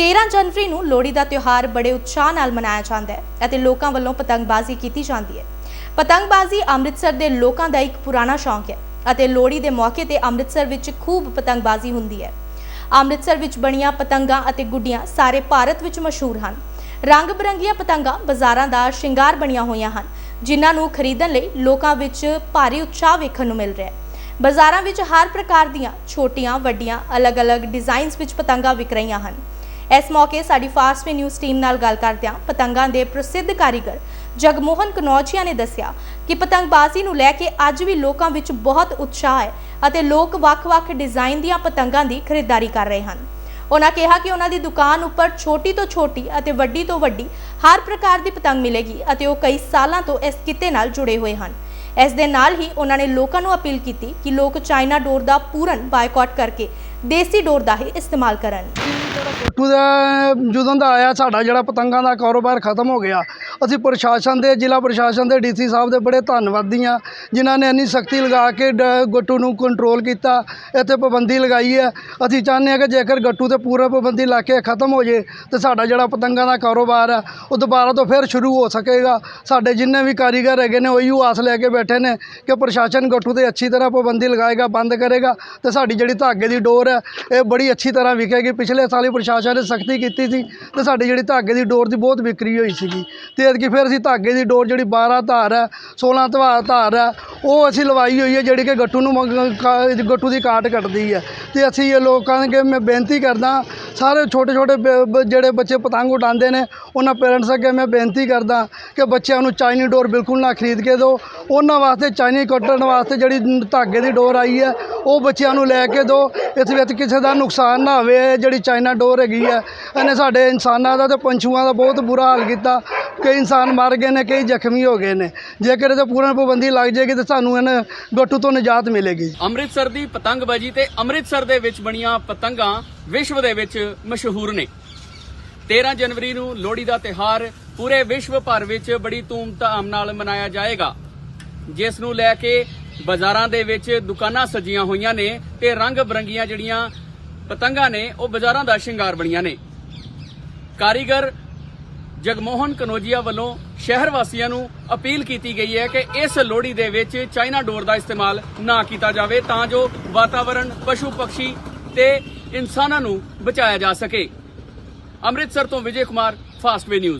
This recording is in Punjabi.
13 ਜਨਵਰੀ ਨੂੰ ਲੋਹੜੀ ਦਾ ਤਿਉਹਾਰ ਬੜੇ ਉਤਸ਼ਾਹ ਨਾਲ ਮਨਾਇਆ ਜਾਂਦਾ ਹੈ ਅਤੇ ਲੋਕਾਂ ਵੱਲੋਂ ਪਤੰਗਬਾਜ਼ੀ ਕੀਤੀ ਜਾਂਦੀ ਹੈ। ਪਤੰਗਬਾਜ਼ੀ ਅੰਮ੍ਰਿਤਸਰ ਦੇ ਲੋਕਾਂ ਦਾ ਇੱਕ ਪੁਰਾਣਾ ਸ਼ੌਂਕ ਹੈ ਅਤੇ ਲੋਹੜੀ ਦੇ ਮੌਕੇ ਤੇ ਅੰਮ੍ਰਿਤਸਰ ਵਿੱਚ ਖੂਬ ਪਤੰਗਬਾਜ਼ੀ ਹੁੰਦੀ ਹੈ। ਅੰਮ੍ਰਿਤਸਰ ਵਿੱਚ ਬਣੀਆਂ ਪਤੰਗਾਂ ਅਤੇ ਗੁੱਡੀਆਂ ਸਾਰੇ ਭਾਰਤ ਵਿੱਚ ਮਸ਼ਹੂਰ ਹਨ। ਰੰਗ ਬਰੰਗੀਆਂ ਪਤੰਗਾਂ ਬਾਜ਼ਾਰਾਂ ਦਾ ਸ਼ਿੰਗਾਰ ਬਣੀਆਂ ਹੋਈਆਂ ਹਨ, ਜਿਨ੍ਹਾਂ ਨੂੰ ਖਰੀਦਣ ਲਈ ਲੋਕਾਂ ਵਿੱਚ ਭਾਰੀ ਉਤਸ਼ਾਹ ਵੇਖਣ ਨੂੰ ਮਿਲ ਰਿਹਾ ਹੈ। ਬਾਜ਼ਾਰਾਂ ਵਿੱਚ ਹਰ ਪ੍ਰਕਾਰ ਦੀਆਂ ਛੋਟੀਆਂ, ਵੱਡੀਆਂ, ਅਲੱਗ-ਅਲੱਗ ਡਿਜ਼ਾਈਨਸ ਵਿੱਚ ਪਤੰਗਾਂ ਵਿਕ ਰਹੀਆਂ ਹਨ। ਇਸ ਮੌਕੇ ਸਾਡੀ ਫਾਸਟਵੇ ਨਿਊਜ਼ ਟੀਮ ਨਾਲ ਗੱਲ ਕਰਦਿਆਂ ਪਤੰਗਾਂ ਦੇ ਪ੍ਰਸਿੱਧ ਕਾਰੀਗਰ ਜਗਮੋਹਨ ਕਨੌਜੀਆ ਨੇ ਦੱਸਿਆ ਕਿ ਪਤੰਗਬਾਜ਼ੀ ਨੂੰ ਲੈ ਕੇ ਅੱਜ ਵੀ ਲੋਕਾਂ ਵਿੱਚ ਬਹੁਤ ਉਤਸ਼ਾਹ ਹੈ ਅਤੇ ਲੋਕ ਵੱਖ-ਵੱਖ ਡਿਜ਼ਾਈਨ ਦੀਆਂ ਪਤੰਗਾਂ ਦੀ ਖਰੀਦਦਾਰੀ ਕਰ ਰਹੇ ਹਨ। ਉਹਨਾਂ ਕਿਹਾ ਕਿ ਉਹਨਾਂ ਦੀ ਦੁਕਾਨ ਉੱਪਰ ਛੋਟੀ ਤੋਂ ਛੋਟੀ ਅਤੇ ਵੱਡੀ ਤੋਂ ਵੱਡੀ ਹਰ ਪ੍ਰਕਾਰ ਦੀ ਪਤੰਗ ਮਿਲੇਗੀ ਅਤੇ ਉਹ ਕਈ ਸਾਲਾਂ ਤੋਂ ਇਸ ਕਿੱਤੇ ਨਾਲ ਜੁੜੇ ਹੋਏ ਹਨ। ਇਸ ਦੇ ਨਾਲ ਹੀ ਉਹਨਾਂ ਨੇ ਲੋਕਾਂ ਨੂੰ ਅਪੀਲ ਕੀਤੀ ਕਿ ਲੋਕ ਚਾਈਨਾ ਡੋਰ ਦਾ ਪੂਰਨ ਬਾਈਕਾਟ ਕਰਕੇ ਦੇਸੀ ਡੋਰ ਦਾ ਹੀ ਇਸਤੇਮਾਲ ਕਰਨ। ਗੱਟੂ ਦਾ ਜਦੋਂ ਦਾ ਆਇਆ, ਸਾਡਾ ਜਿਹੜਾ ਪਤੰਗਾਂ ਦਾ ਕਾਰੋਬਾਰ ਖਤਮ ਹੋ ਗਿਆ, ਅਸੀਂ ਪ੍ਰਸ਼ਾਸਨ ਦੇ, ਜ਼ਿਲ੍ਹਾ ਪ੍ਰਸ਼ਾਸਨ ਦੇ ਡੀਸੀ ਸਾਹਿਬ ਦੇ ਬੜੇ ਧੰਨਵਾਦੀ ਹਾਂ ਜਿਨ੍ਹਾਂ ਨੇ ਇੰਨੀ ਸਖਤੀ ਲਗਾ ਕੇ ਡ- ਗੱਟੂ ਨੂੰ ਕੰਟਰੋਲ ਕੀਤਾ, ਇੱਥੇ ਪਾਬੰਦੀ ਲਗਾਈ ਹੈ। ਅਸੀਂ ਚਾਹੁੰਦੇ ਹਾਂ ਕਿ ਜੇਕਰ ਗੱਟੂ ਤੇ ਪੂਰਾ ਪਾਬੰਦੀ ਲਾ ਕੇ ਖਤਮ ਹੋ ਜੇ, ਤੇ ਸਾਡਾ ਜਿਹੜਾ ਪਤੰਗਾਂ ਦਾ ਕਾਰੋਬਾਰ ਹੈ ਉਹ ਦੁਬਾਰਾ ਤੋਂ ਫਿਰ ਸ਼ੁਰੂ ਹੋ ਸਕੇਗਾ। ਸਾਡੇ ਜਿੰਨੇ ਵੀ ਕਾਰੀਗਰ ਹੈਗੇ ਨੇ, ਉਹੀ ਆਸ ਲੈ ਕੇ ਬੈਠੇ ਨੇ ਕਿ ਪ੍ਰਸ਼ਾਸਨ ਗੱਟੂ ਤੇ ਅੱਛੀ ਤਰ੍ਹਾਂ ਪਾਬੰਦੀ ਲਗਾਏਗਾ, ਬੰਦ ਕਰੇਗਾ, ਤੇ ਸਾਡੀ ਜਿਹੜੀ ਧਾਗੇ ਦੀ ਡੋਰ ਹੈ ਇਹ ਬੜੀ ਅੱਛੀ ਤਰ੍ਹਾਂ ਵਿਕੇਗੀ ਪਿਛਲੇ ਸਾਲ ਹੀ ਪ੍ਰਸ਼ਾਸਨ ਨੇ ਸਖਤੀ ਕੀਤੀ ਸੀ ਤੇ ਸਾਡੀ ਜਿਹੜੀ ਧਾਗੇ ਦੀ ਡੋਰ ਦੀ ਬਹੁਤ ਵਿਕਰੀ ਹੋਈ ਸੀਗੀ। ਤੇ ਐਤਕੀ ਫਿਰ ਅਸੀਂ ਧਾਗੇ ਦੀ ਡੋਰ ਜਿਹੜੀ 12 ਧਾਰ ਹੈ 16 ਧਾਰ ਧਾਰ ਹੈ, ਉਹ ਅਸੀਂ ਲਵਾਈ ਹੋਈ ਹੈ ਜਿਹੜੀ ਕਿ ਗੱਟੂ ਨੂੰ ਮੰਗ- ਗੱਟੂ ਦੀ ਕਾਟ ਕੱਟਦੀ ਹੈ। ਤੇ ਅਸੀਂ ਇਹ ਲੋਕਾਂ ਅੱਗੇ ਮੈਂ ਬੇਨਤੀ ਕਰਦਾ, ਸਾਰੇ ਛੋਟੇ ਛੋਟੇ ਜਿਹੜੇ ਬੱਚੇ ਪਤੰਗ ਉਡਾਉਂਦੇ ਨੇ, ਉਹਨਾਂ ਪੇਰੈਂਟਸ ਅੱਗੇ ਮੈਂ ਬੇਨਤੀ ਕਰਦਾ ਕਿ ਬੱਚਿਆਂ ਨੂੰ ਚਾਈਨੀ ਡੋਰ ਬਿਲਕੁਲ ਨਾ ਖਰੀਦ ਕੇ ਦਿਓ। ਉਹਨਾਂ ਵਾਸਤੇ ਚਾਈਨੀ ਕੱਟਣ ਵਾਸਤੇ ਜਿਹੜੀ ਧਾਗੇ ਦੀ ਡੋਰ ਆਈ ਹੈ ਉਹ ਬੱਚਿਆਂ ਨੂੰ ਲੈ ਕੇ ਦਿਓ ਇਸ ਵਿੱਚ ਕਿਸੇ ਦਾ ਨੁਕਸਾਨ ਨਾ ਹੋਵੇ, ਇਹ ਜਿਹੜੀ ਚਾਈਨਾ ਡੋਰ ਹੈਗੀ ਹੈ ਇਹਨੇ ਸਾਡੇ ਇਨਸਾਨਾਂ ਦਾ ਤੇ ਪੰਛੂਆਂ ਦਾ ਬਹੁਤ ਬੁਰਾ ਹਾਲ ਕੀਤਾ। ਕਈ ਇਨਸਾਨ ਮਰ ਗਏ ਨੇ, ਕਈ ਜ਼ਖਮੀ ਹੋ ਗਏ ਨੇ। ਜੇਕਰ ਇਹਦੇ ਪੂਰਨ ਪਾਬੰਦੀ ਲੱਗ ਜਾਏਗੀ ਤੇ ਸਾਨੂੰ ਇਹਨਾਂ ਗੱਟੂ ਤੋਂ ਨਿਜਾਤ ਮਿਲੇਗੀ। ਅੰਮ੍ਰਿਤਸਰ ਦੀ ਪਤੰਗਬਾਜ਼ੀ ਤੇ ਅੰਮ੍ਰਿਤਸਰ ਦੇ ਵਿੱਚ ਬਣੀਆਂ ਪਤੰਗਾਂ ਵਿਸ਼ਵ ਦੇ ਵਿੱਚ ਮਸ਼ਹੂਰ ਨੇ। 13 ਜਨਵਰੀ ਨੂੰ ਲੋਹੜੀ ਦਾ ਤਿਹਾਰ ਪੂਰੇ ਵਿਸ਼ਵ ਭਰ ਵਿੱਚ ਬੜੀ ਧੂਮ-ਧਾਮ ਨਾਲ ਮਨਾਇਆ ਜਾਏਗਾ। ਜਿਸ ਨੂੰ ਲੈ ਕੇ ਬਾਜ਼ਾਰਾਂ ਦੇ ਵਿੱਚ ਦੁਕਾਨਾਂ ਸਜੀਆਂ ਹੋਈਆਂ ਨੇ ਤੇ ਰੰਗ ਬਰੰਗੀਆਂ ਜਿਹੜੀਆਂ ਪਤੰਗਾਂ ਨੇ, ਉਹ ਬਾਜ਼ਾਰਾਂ ਦਾ ਸ਼ਿੰਗਾਰ ਬਣੀਆਂ ਨੇ। ਕਾਰੀਗਰ ਜਗਮੋਹਨ ਕਨੋਜੀਆ ਵੱਲੋਂ ਸ਼ਹਿਰ ਵਾਸੀਆਂ ਨੂੰ ਅਪੀਲ ਕੀਤੀ ਗਈ ਹੈ ਕਿ ਇਸ ਲੋਹੜੀ ਦੇ ਵਿੱਚ ਚਾਈਨਾ ਡੋਰ ਦਾ ਇਸਤੇਮਾਲ ਨਾ ਕੀਤਾ ਜਾਵੇ ਤਾਂ ਜੋ ਵਾਤਾਵਰਣ, ਪਸ਼ੂ ਪਕਸ਼ੀ ਤੇ ਇਨਸਾਨਾਂ ਨੂੰ ਬਚਾਇਆ ਜਾ ਸਕੇ। ਅੰਮ੍ਰਿਤਸਰ ਤੋਂ ਵਿਜੇ ਕੁਮਾਰ, ਫਾਸਟਵੇ ਨਿਊਜ਼।